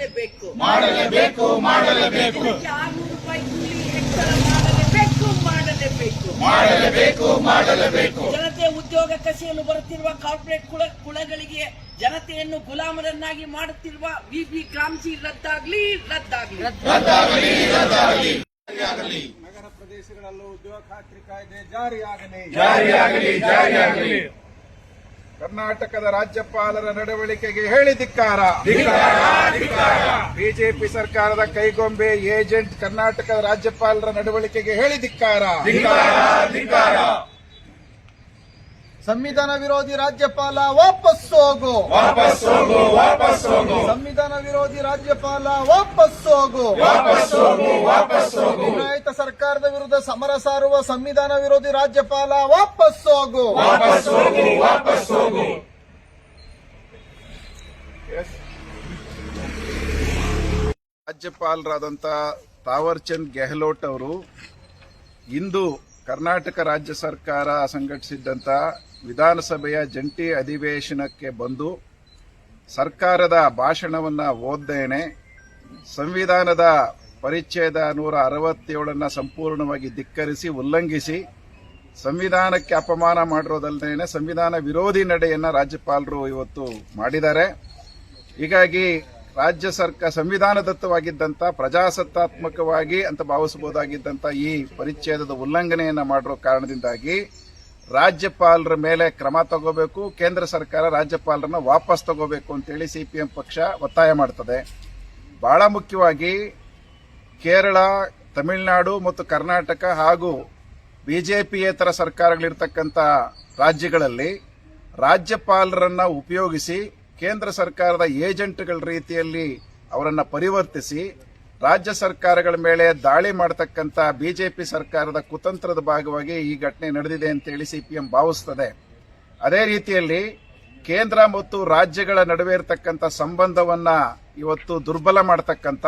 ಮಾಡಲೇಬೇಕು. ಮಾಡಲೇಬೇಕು ಮಾಡಲೇಬೇಕು. ಆರ್ನೂರು ರೂಪಾಯಿ ಕೂಲಿ ಹೆಚ್ಚಳ ಮಾಡಲೇಬೇಕು ಮಾಡಲೇಬೇಕು. ಮಾಡಲೇಬೇಕು ಮಾಡಲೇಬೇಕು. ಜನತೆ ಉದ್ಯೋಗ ಕಸಿಯಲು ಬರುತ್ತಿರುವ ಕಾರ್ಪೊರೇಟ್ ಕುಳ ಕುಳಗಳಿಗೆ ಜನತೆಯನ್ನು ಗುಲಾಮರನ್ನಾಗಿ ಮಾಡುತ್ತಿರುವ ವಿಪಿ ಗ್ರಾಮ್ಜಿ ರದ್ದಾಗ್ಲಿ ರದ್ದಾಗ್ಲಿ. ರದ್ದಾಗಲಿ ರದ್ದಾಗಲಿ. ಆಗಲಿ ನಗರ ಪ್ರದೇಶಗಳಲ್ಲೂ ಉದ್ಯೋಗ ಖಾತ್ರಿ ಕಾಯ್ದೆ ಜಾರಿಯಾಗಲಿ. ಜಾರಿಯಾಗಲಿ ಜಾರಿಯಾಗಲಿ. ಕರ್ನಾಟಕದ ರಾಜ್ಯಪಾಲರ ನಡವಳಿಕೆಗೆ ಹೇಳಿ ಧಿಕ್ಕಾರ ಬಿಜೆಪಿ ಸರ್ಕಾರದ ಕೈಗೊಂಬೆ ಏಜೆಂಟ್ ಕರ್ನಾಟಕದ ರಾಜ್ಯಪಾಲರ ನಡವಳಿಕೆಗೆ ಹೇಳಿ ಧಿಕ್ಕಾರ ಸಂವಿಧಾನ ವಿರೋಧಿ ರಾಜ್ಯಪಾಲ ವಾಪಸ್ ಹೋಗು. ವಾಪಸ್ ಹೋಗು ವಾಪಸ್ ಹೋಗು ಸಂವಿಧಾನ ವಿರೋಧಿ ರಾಜ್ಯಪಾಲ ವಾಪಸ್ ಹೋಗು. ವಾಪಸ್ ಹೋಗು ವಾಪಸ್ ಹೋಗು. ಸರ್ಕಾರದ ವಿರುದ್ಧ ಸಮರ ಸಾರುವ ಸಂವಿಧಾನ ವಿರೋಧಿ ರಾಜ್ಯಪಾಲ ವಾಪಸ್ ಹೋಗು. ವಾಪಸ್ ತಾವರ್ ವಾಪಸ್ ಹೋಗು. ರಾಜ್ಯಪಾಲರಾದಂಥ ತಾವರ್ಚಂದ್ ಗೆಹ್ಲೋಟ್ ಅವರು ಇಂದು ಕರ್ನಾಟಕ ರಾಜ್ಯ ಸರ್ಕಾರ ಸಂಘಟಿಸಿದ್ದಂತ ವಿಧಾನಸಭೆಯ ಜಂಟಿ ಅಧಿವೇಶನಕ್ಕೆ ಬಂದು ಸರ್ಕಾರದ ಭಾಷಣವನ್ನು ಓದ್ದೇನೆ ಸಂವಿಧಾನದ ಪರಿಚ್ಛೇದ ನೂರ ಅರವತ್ತೇಳನ್ನು ಸಂಪೂರ್ಣವಾಗಿ ಧಿಕ್ಕರಿಸಿ, ಉಲ್ಲಂಘಿಸಿ, ಸಂವಿಧಾನಕ್ಕೆ ಅಪಮಾನ ಮಾಡಿರೋದಲ್ಲದೇ ಸಂವಿಧಾನ ವಿರೋಧಿ ನಡೆಯನ್ನು ರಾಜ್ಯಪಾಲರು ಇವತ್ತು ಮಾಡಿದ್ದಾರೆ. ಹೀಗಾಗಿ ರಾಜ್ಯ ಸರ್ಕಾರ ಸಂವಿಧಾನದತ್ತವಾಗಿದ್ದಂಥ ಪ್ರಜಾಸತ್ತಾತ್ಮಕವಾಗಿ ಅಂತ ಭಾವಿಸಬಹುದಾಗಿದ್ದಂಥ ಈ ಪರಿಚ್ಛೇದದ ಉಲ್ಲಂಘನೆಯನ್ನ ಮಾಡಿರೋ ಕಾರಣದಿಂದಾಗಿ ರಾಜ್ಯಪಾಲರ ಮೇಲೆ ಕ್ರಮ ತಗೋಬೇಕು, ಕೇಂದ್ರ ಸರ್ಕಾರ ರಾಜ್ಯಪಾಲರನ್ನ ವಾಪಸ್ ತಗೋಬೇಕು ಅಂತೇಳಿ ಸಿಪಿಎಂ ಪಕ್ಷ ಒತ್ತಾಯ ಮಾಡ್ತದೆ. ಬಹಳ ಮುಖ್ಯವಾಗಿ ಕೇರಳ, ತಮಿಳುನಾಡು ಮತ್ತು ಕರ್ನಾಟಕ ಹಾಗೂ ಬಿಜೆಪಿಯೇತರ ಸರ್ಕಾರಗಳಿರ್ತಕ್ಕಂಥ ರಾಜ್ಯಗಳಲ್ಲಿ ರಾಜ್ಯಪಾಲರನ್ನ ಉಪಯೋಗಿಸಿ ಕೇಂದ್ರ ಸರ್ಕಾರದ ಏಜೆಂಟ್ಗಳ ರೀತಿಯಲ್ಲಿ ಅವರನ್ನು ಪರಿವರ್ತಿಸಿ ರಾಜ್ಯ ಸರ್ಕಾರಗಳ ಮೇಲೆ ದಾಳಿ ಮಾಡತಕ್ಕಂಥ ಬಿಜೆಪಿ ಸರ್ಕಾರದ ಕುತಂತ್ರದ ಭಾಗವಾಗಿ ಈ ಘಟನೆ ನಡೆದಿದೆ ಅಂತೇಳಿ ಸಿಪಿಎಂ ಭಾವಿಸ್ತದೆ. ಅದೇ ರೀತಿಯಲ್ಲಿ ಕೇಂದ್ರ ಮತ್ತು ರಾಜ್ಯಗಳ ನಡುವೆ ಇರತಕ್ಕಂಥ ಸಂಬಂಧವನ್ನ ಇವತ್ತು ದುರ್ಬಲ ಮಾಡತಕ್ಕಂಥ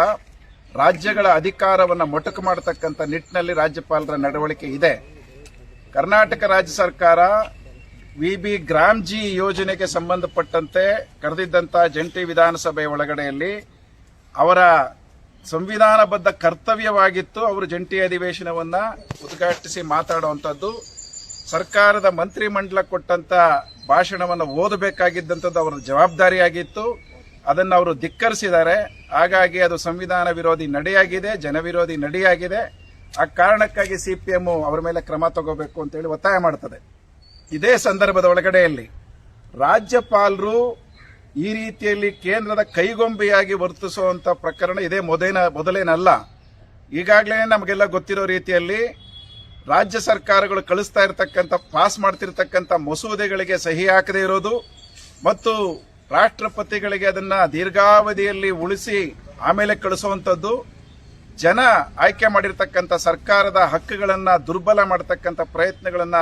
ರಾಜ್ಯಗಳ ಅಧಿಕಾರವನ್ನು ಮೊಟಕು ಮಾಡತಕ್ಕಂಥ ನಿಟ್ಟಿನಲ್ಲಿ ರಾಜ್ಯಪಾಲರ ನಡವಳಿಕೆ ಇದೆ. ಕರ್ನಾಟಕ ರಾಜ್ಯ ಸರ್ಕಾರ ವಿಬಿ ಗ್ರಾಮ್ಜಿ ಯೋಜನೆಗೆ ಸಂಬಂಧಪಟ್ಟಂತೆ ಕರೆದಿದ್ದಂಥ ಜಂಟಿ ವಿಧಾನಸಭೆ ಒಳಗಡೆಯಲ್ಲಿ ಅವರ ಸಂವಿಧಾನಬದ್ಧ ಕರ್ತವ್ಯವಾಗಿತ್ತು. ಅವರು ಜಂಟಿ ಅಧಿವೇಶನವನ್ನು ಉದ್ಘಾಟಿಸಿ ಮಾತಾಡುವಂಥದ್ದು ಸರ್ಕಾರದ ಮಂತ್ರಿಮಂಡಲ ಕೊಟ್ಟಂತ ಭಾಷಣವನ್ನು ಓದಬೇಕಾಗಿದ್ದಂಥದ್ದು ಅವರ ಜವಾಬ್ದಾರಿಯಾಗಿತ್ತು. ಅದನ್ನು ಅವರು ಧಿಕ್ಕರಿಸಿದ್ದಾರೆ. ಹಾಗಾಗಿ ಅದು ಸಂವಿಧಾನ ವಿರೋಧಿ ನಡೆಯಾಗಿದೆ ಜನವಿರೋಧಿ ನಡೆಯಾಗಿದೆ. ಆ ಕಾರಣಕ್ಕಾಗಿ ಸಿ ಪಿ ಸಿಪಿಎಂ ಅವರ ಮೇಲೆ ಕ್ರಮ ತಗೋಬೇಕು ಅಂತೇಳಿ ಒತ್ತಾಯ ಮಾಡ್ತದೆ. ಇದೇ ಸಂದರ್ಭದ ಒಳಗಡೆಯಲ್ಲಿ ರಾಜ್ಯಪಾಲರು ಈ ರೀತಿಯಲ್ಲಿ ಕೇಂದ್ರದ ಕೈಗೊಂಬೆಯಾಗಿ ವರ್ತಿಸುವಂಥ ಪ್ರಕರಣ ಇದೇ ಮೊದಲಿನ, ಮೊದಲೇನಲ್ಲ. ಈಗಾಗಲೇ ನಮಗೆಲ್ಲ ಗೊತ್ತಿರೋ ರೀತಿಯಲ್ಲಿ ರಾಜ್ಯ ಸರ್ಕಾರಗಳು ಕಳಿಸ್ತಾ ಇರತಕ್ಕಂಥ, ಪಾಸ್ ಮಾಡ್ತಿರ್ತಕ್ಕಂಥ ಮಸೂದೆಗಳಿಗೆ ಸಹಿ ಹಾಕದೇ ಇರೋದು ಮತ್ತು ರಾಷ್ಟ್ರಪತಿಗಳಿಗೆ ಅದನ್ನ ದೀರ್ಘಾವಧಿಯಲ್ಲಿ ಉಳಿಸಿ ಆಮೇಲೆ ಕಳಿಸುವಂಥದ್ದು ಜನ ಆಯ್ಕೆ ಮಾಡಿರ್ತಕ್ಕಂಥ ಸರ್ಕಾರದ ಹಕ್ಕುಗಳನ್ನ ದುರ್ಬಲ ಮಾಡತಕ್ಕಂಥ ಪ್ರಯತ್ನಗಳನ್ನ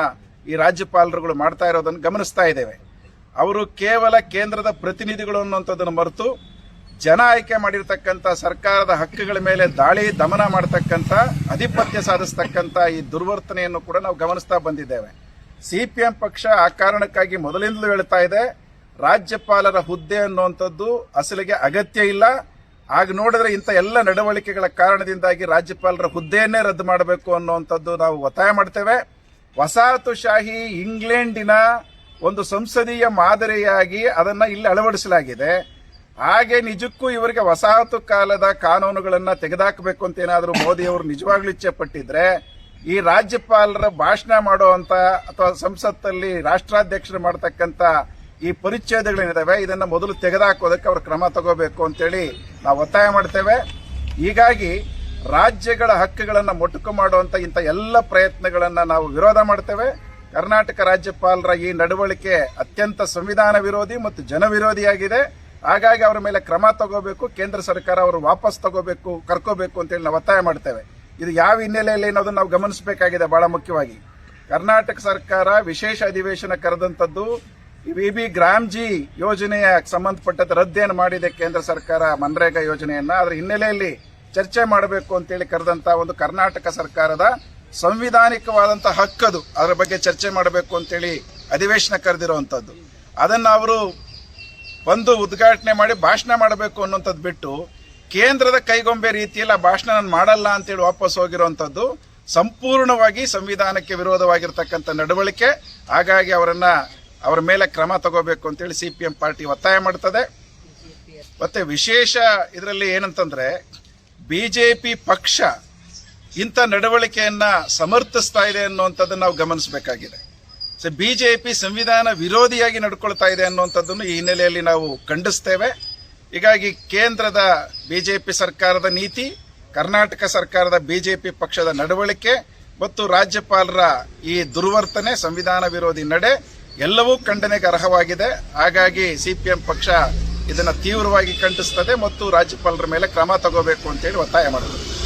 ಈ ರಾಜ್ಯಪಾಲರುಗಳು ಮಾಡ್ತಾ ಇರೋದನ್ನು ಗಮನಿಸ್ತಾ ಇದ್ದೇವೆ. ಅವರು ಕೇವಲ ಕೇಂದ್ರದ ಪ್ರತಿನಿಧಿಗಳು ಅನ್ನುವಂಥದ್ದನ್ನು ಮರೆತು ಜನ ಆಯ್ಕೆ ಮಾಡಿರ್ತಕ್ಕಂಥ ಸರ್ಕಾರದ ಹಕ್ಕುಗಳ ಮೇಲೆ ದಾಳಿ, ದಮನ ಮಾಡತಕ್ಕಂಥ ಅಧಿಪತ್ಯ ಸಾಧಿಸ್ತಕ್ಕಂಥ ಈ ದುರ್ವರ್ತನೆಯನ್ನು ಕೂಡ ನಾವು ಗಮನಿಸ್ತಾ ಬಂದಿದ್ದೇವೆ. ಸಿಪಿಎಂ ಪಕ್ಷ ಆ ಕಾರಣಕ್ಕಾಗಿ ಮೊದಲಿಂದಲೂ ಹೇಳ್ತಾ ಇದೆ ರಾಜ್ಯಪಾಲರ ಹುದ್ದೆ ಅನ್ನುವಂಥದ್ದು ಅಸಲಿಗೆ ಅಗತ್ಯ ಇಲ್ಲ. ಆಗ ನೋಡಿದ್ರೆ ಇಂಥ ಎಲ್ಲ ನಡವಳಿಕೆಗಳ ಕಾರಣದಿಂದಾಗಿ ರಾಜ್ಯಪಾಲರ ಹುದ್ದೆಯನ್ನೇ ರದ್ದು ಮಾಡಬೇಕು ಅನ್ನುವಂಥದ್ದು ನಾವು ಒತ್ತಾಯ ಮಾಡ್ತೇವೆ. ವಸಾಹತುಶಾಹಿ ಇಂಗ್ಲೆಂಡಿನ ಒಂದು ಸಂಸದೀಯ ಮಾದರಿಯಾಗಿ ಅದನ್ನ ಇಲ್ಲಿ ಅಳವಡಿಸಲಾಗಿದೆ. ಹಾಗೆ ನಿಜಕ್ಕೂ ಇವರಿಗೆ ವಸಾಹತು ಕಾಲದ ಕಾನೂನುಗಳನ್ನು ತೆಗೆದಾಕಬೇಕು ಅಂತ ಏನಾದರೂ ಮೋದಿಯವರು ನಿಜವಾಗ್ಲೂ ಇಚ್ಛೆ ಪಟ್ಟಿದ್ರೆ ಈ ರಾಜ್ಯಪಾಲರ ಭಾಷಣ ಮಾಡುವಂತ ಅಥವಾ ಸಂಸತ್ತಲ್ಲಿ ರಾಷ್ಟ್ರಾಧ್ಯಕ್ಷರು ಮಾಡತಕ್ಕಂತ ಈ ಪರಿಚ್ಛೇದಗಳೇನಿದಾವೆ, ಇದನ್ನು ಮೊದಲು ತೆಗೆದುಹಾಕೋದಕ್ಕೆ ಅವರು ಕ್ರಮ ತಗೋಬೇಕು ಅಂತೇಳಿ ನಾವು ಒತ್ತಾಯ ಮಾಡ್ತೇವೆ. ಹೀಗಾಗಿ ರಾಜ್ಯಗಳ ಹಕ್ಕುಗಳನ್ನು ಮೊಟಕು ಮಾಡುವಂಥ ಇಂಥ ಎಲ್ಲ ಪ್ರಯತ್ನಗಳನ್ನ ನಾವು ವಿರೋಧ ಮಾಡ್ತೇವೆ. ಕರ್ನಾಟಕ ರಾಜ್ಯಪಾಲರ ಈ ನಡವಳಿಕೆ ಅತ್ಯಂತ ಸಂವಿಧಾನ ವಿರೋಧಿ ಮತ್ತು ಜನವಿರೋಧಿಯಾಗಿದೆ ಹಾಗಾಗಿ ಅವರ ಮೇಲೆ ಕ್ರಮ ತಗೋಬೇಕು, ಕೇಂದ್ರ ಸರ್ಕಾರ ಅವರು ವಾಪಸ್ ತಗೋಬೇಕು, ಕರ್ಕೋಬೇಕು ಅಂತೇಳಿ ನಾವು ಒತ್ತಾಯ ಮಾಡ್ತೇವೆ. ಇದು ಯಾವ ಹಿನ್ನೆಲೆಯಲ್ಲಿ ಅನ್ನೋದನ್ನು ನಾವು ಗಮನಿಸಬೇಕಾಗಿದೆ ಬಹಳ ಮುಖ್ಯವಾಗಿ. ಕರ್ನಾಟಕ ಸರ್ಕಾರ ವಿಶೇಷ ಅಧಿವೇಶನ ಕರೆದಂತದ್ದು ಗ್ರಾಮ್ ಗ್ರಾಮ್ಜಿ ಯೋಜನೆಯ ಸಂಬಂಧಪಟ್ಟ ರದ್ದೇನು ಮಾಡಿದೆ ಕೇಂದ್ರ ಸರ್ಕಾರ ಮನ್ರೇಗಾ ಯೋಜನೆಯನ್ನ. ಅದರ ಹಿನ್ನೆಲೆಯಲ್ಲಿ ಚರ್ಚೆ ಮಾಡಬೇಕು ಅಂತೇಳಿ ಕರೆದಂತ ಒಂದು ಕರ್ನಾಟಕ ಸರ್ಕಾರದ ಸಂವಿಧಾನಿಕವಾದಂತಹ ಹಕ್ಕದು. ಅದರ ಬಗ್ಗೆ ಚರ್ಚೆ ಮಾಡಬೇಕು ಅಂತೇಳಿ ಅಧಿವೇಶನ ಕರೆದಿರುವಂಥದ್ದು ಅದನ್ನ ಅವರು ಬಂದು ಉದ್ಘಾಟನೆ ಮಾಡಿ ಭಾಷಣ ಮಾಡಬೇಕು ಅನ್ನುವಂಥದ್ದು ಬಿಟ್ಟು ಕೇಂದ್ರದ ಕೈಗೊಂಬೆ ರೀತಿಯಲ್ಲಿ ಆ ಭಾಷಣ ನಾನು ಮಾಡಲ್ಲ ಅಂತೇಳಿ ವಾಪಸ್ ಹೋಗಿರುವಂತದ್ದು ಸಂಪೂರ್ಣವಾಗಿ ಸಂವಿಧಾನಕ್ಕೆ ವಿರೋಧವಾಗಿರ್ತಕ್ಕಂಥ ನಡವಳಿಕೆ. ಹಾಗಾಗಿ ಅವರನ್ನ ಅವರ ಮೇಲೆ ಕ್ರಮ ತಗೋಬೇಕು ಅಂತೇಳಿ ಸಿ ಪಿ ಎಂ ಪಾರ್ಟಿ ಒತ್ತಾಯ ಮಾಡ್ತದೆ. ಮತ್ತೆ ವಿಶೇಷ ಇದರಲ್ಲಿ ಏನಂತಂದ್ರೆ ಬಿಜೆಪಿ ಪಕ್ಷ ಇಂಥ ನಡವಳಿಕೆಯನ್ನು ಸಮರ್ಥಿಸ್ತಾ ಇದೆ ಅನ್ನುವಂಥದ್ದನ್ನು ನಾವು ಗಮನಿಸಬೇಕಾಗಿದೆ. ಸೊ ಬಿಜೆಪಿ ಸಂವಿಧಾನ ವಿರೋಧಿಯಾಗಿ ನಡ್ಕೊಳ್ತಾ ಇದೆ ಅನ್ನುವಂಥದ್ದನ್ನು ಈ ಹಿನ್ನೆಲೆಯಲ್ಲಿ ನಾವು ಖಂಡಿಸ್ತೇವೆ. ಹೀಗಾಗಿ ಕೇಂದ್ರದ ಬಿಜೆಪಿ ಸರ್ಕಾರದ ನೀತಿ, ಕರ್ನಾಟಕ ಸರ್ಕಾರದ ಬಿಜೆಪಿ ಪಕ್ಷದ ನಡವಳಿಕೆ, ಮತ್ತು ರಾಜ್ಯಪಾಲರ ಈ ದುರ್ವರ್ತನೆ, ಸಂವಿಧಾನ ವಿರೋಧಿ ನಡೆ ಎಲ್ಲವೂ ಖಂಡನೆಗೆ ಅರ್ಹವಾಗಿದೆ. ಹಾಗಾಗಿ ಸಿಪಿಎಂ ಪಕ್ಷ ಇದನ್ನು ತೀವ್ರವಾಗಿ ಖಂಡಿಸ್ತದೆ ಮತ್ತು ರಾಜ್ಯಪಾಲರ ಮೇಲೆ ಕ್ರಮ ತಗೋಬೇಕು ಅಂತೇಳಿ ಒತ್ತಾಯ ಮಾಡುತ್ತದೆ